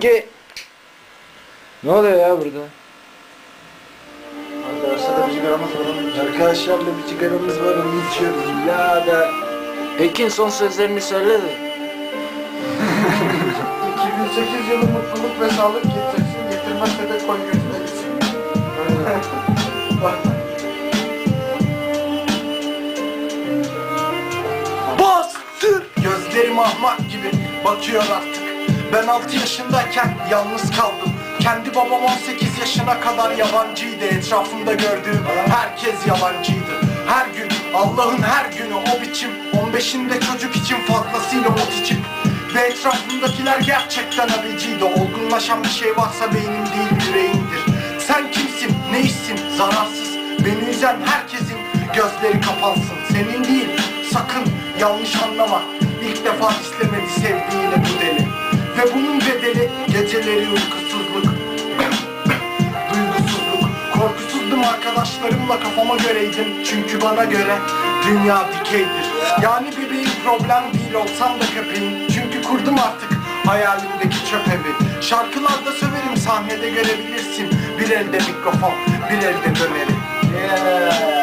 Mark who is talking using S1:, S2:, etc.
S1: Ki ne oluyor ya burada?
S2: Arkadaşlarla bir sigaramız var. Arkadaşlarla bir sigaramız var onu içiyoruz. Ya da
S1: Ekin son sözlerini söyle de.
S2: 2008 yılı mutluluk ve sağlık getirsin. Getirmezse de koy gözüne gitsin. Bak. Bastır! Gözlerim ahmak gibi bakıyor artık. Ben 6 yaşındayken yalnız kaldım. Kendi babam 18 yaşına kadar yabancıydı. Etrafımda gördüğüm herkes yalancıydı. Her gün, Allah'ın her günü o biçim. 15'inde çocuk için fazlasıyla ot içip. Ve etrafımdakiler gerçekten abiciydi. Olgunlaşan bir şey varsa beynim değil yüreğimdir. Sen kimsin, ne işsin, zararsız. Beni üzen herkesin gözleri kapansın. Senin değil, sakın yanlış anlama. İlk defa istemedi sevdiğine geceleri uykusuzluk. Duygusuzluk, korkusuzdum arkadaşlarımla kafama göreydim. Çünkü bana göre dünya dikeydir. Yani bebeğim problem değil olsam da köpeğim. Çünkü kurdum artık hayalimdeki çöp evi Şarkılarda söverim sahnede görebilirsin. Bir elde mikrofon, bir elde döneri. Yeah.